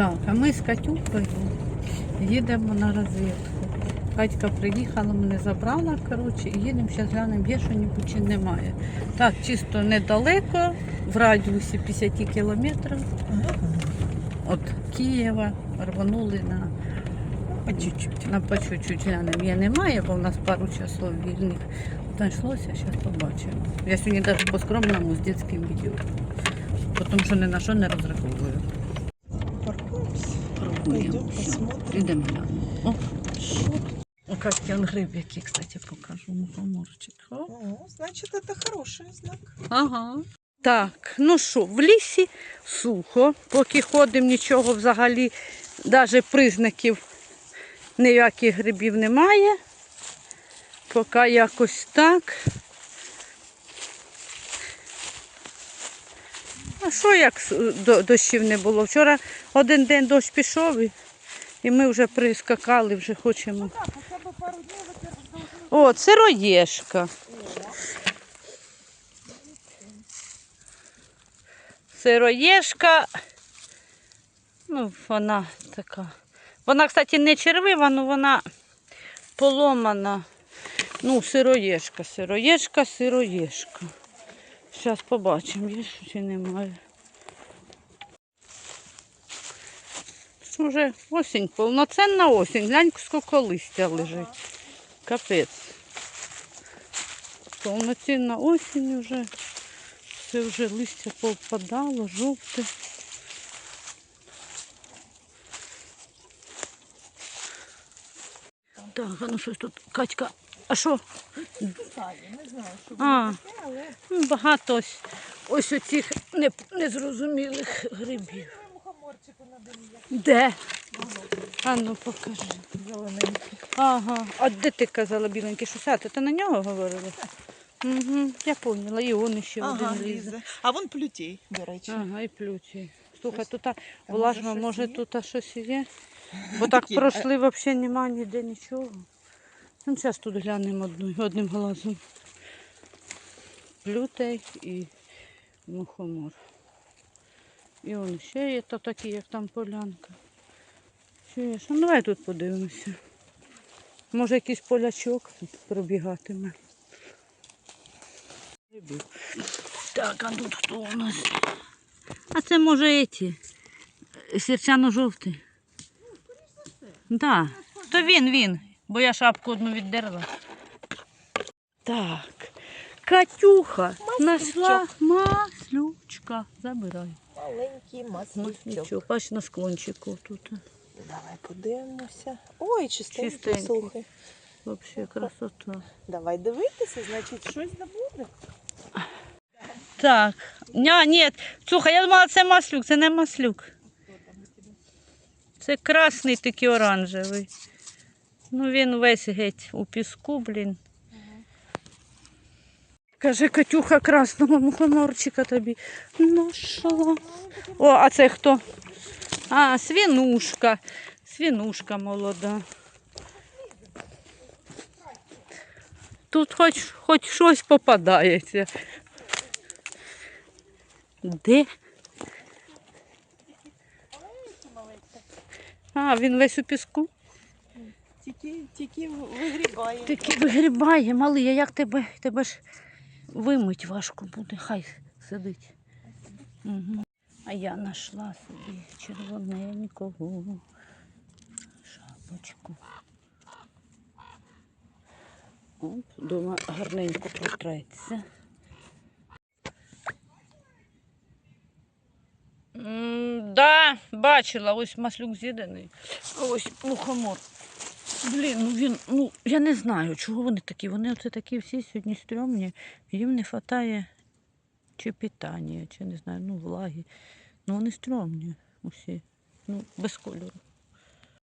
Так, а ми з Катюкою їдемо на розвідку. Катька приїхала, мене забрала, коротше, і їдемо, зараз глянемо, є що-небудь чи немає. Так, чисто недалеко, в радіусі 50 кілометрів від Києва рванули на, По чуть-чуть. на по чуть-чуть глянемо. Є немає, бо в нас пару часов вільних. Знайшлося, зараз побачимо. Я сьогодні навіть по-скромному з дитячим відео. Тому що ні на що не розраховую. Пойдем посмотрим. Ідемо глянемо. Он гриб, який, кстати, покажу. Мухоморчик. О. О, значит, это хороший знак. Ага. Так, ну що, в лісі сухо, поки ходимо, нічого взагалі, навіть признаків ніяких грибів немає. Поки якось так. А що як до- дощів не було? Вчора один день дощ пішов і, і ми вже прискакали, вже хочемо. Должно О, сироєшка. Сироєшка. Ну, вона така. Вона, кстати, не червива, але вона поломана. Ну, сироєшка, сироєшка, сироєшка. Зараз побачимо, є чи немає. Уже осінь, повноцінна осінь. Глянь, скільки листя лежить. Капець. Повноцінна осінь вже. Все вже листя повпадало, жовте. Так, а ну щось тут, Катька, а що? Не знаю, що А. але Ну, Багато ось, ось оцих не, незрозумілих грибів. мухоморчику Де? А ну покажи. зелененький. Ага. А де ти казала біленький шусяти? Ти на нього говорила? Угу, я поняла. І он ще Ага, один лізе. лізе. А вон плютей, до речі. Ага, і плюті. Слухай, тут влажно, може тут щось є? Бо так Такі, пройшли, взагалі немає ніде нічого. Ну, зараз тут глянемо одну, одним глазом. Плютей і мухомор. І он ще є то такі, як там полянка. Ще є. Ну, давай тут подивимося. Може якийсь полячок тут пробігатиме. Так, а тут хто у нас? А це може ці сірчано-жовтий. Так, то він, він, бо я шапку одну віддерла. Так, Катюха знайшла маслючка. Забирай. Маленький маслючок. Бач на склончику тут. Давай подивимося. Ой, чистенький, слухай. Взагалі красота. Давай дивитися, значить щось да буде. Так, ня, ні, слухай, я думала, це маслюк, це не маслюк. Це красний такий оранжевий. Ну він весь геть у піску, блін. Каже, Катюха красного мухоморчика тобі нашла. О, а це хто? А, свинушка. Свинушка молода. Тут хоч, хоч щось попадається. Де? А, він весь у піску. Тільки, тільки вигрібає. Таки вигрібає, малий, а як тебе, тебе ж вимить важко буде, хай сидить. Угу. А я знайшла собі червоненького шапочку. Оп, дома гарненько протреться. М, Да, бачила, ось маслюк з'їдений. Ось мухомор. Блін, ну він, ну я не знаю, чого вони такі. Вони оце такі всі сьогодні стрьомні. Їм не вистачає чи питання, чи не знаю, ну влаги. Ну вони стрьомні усі. Ну, без кольору.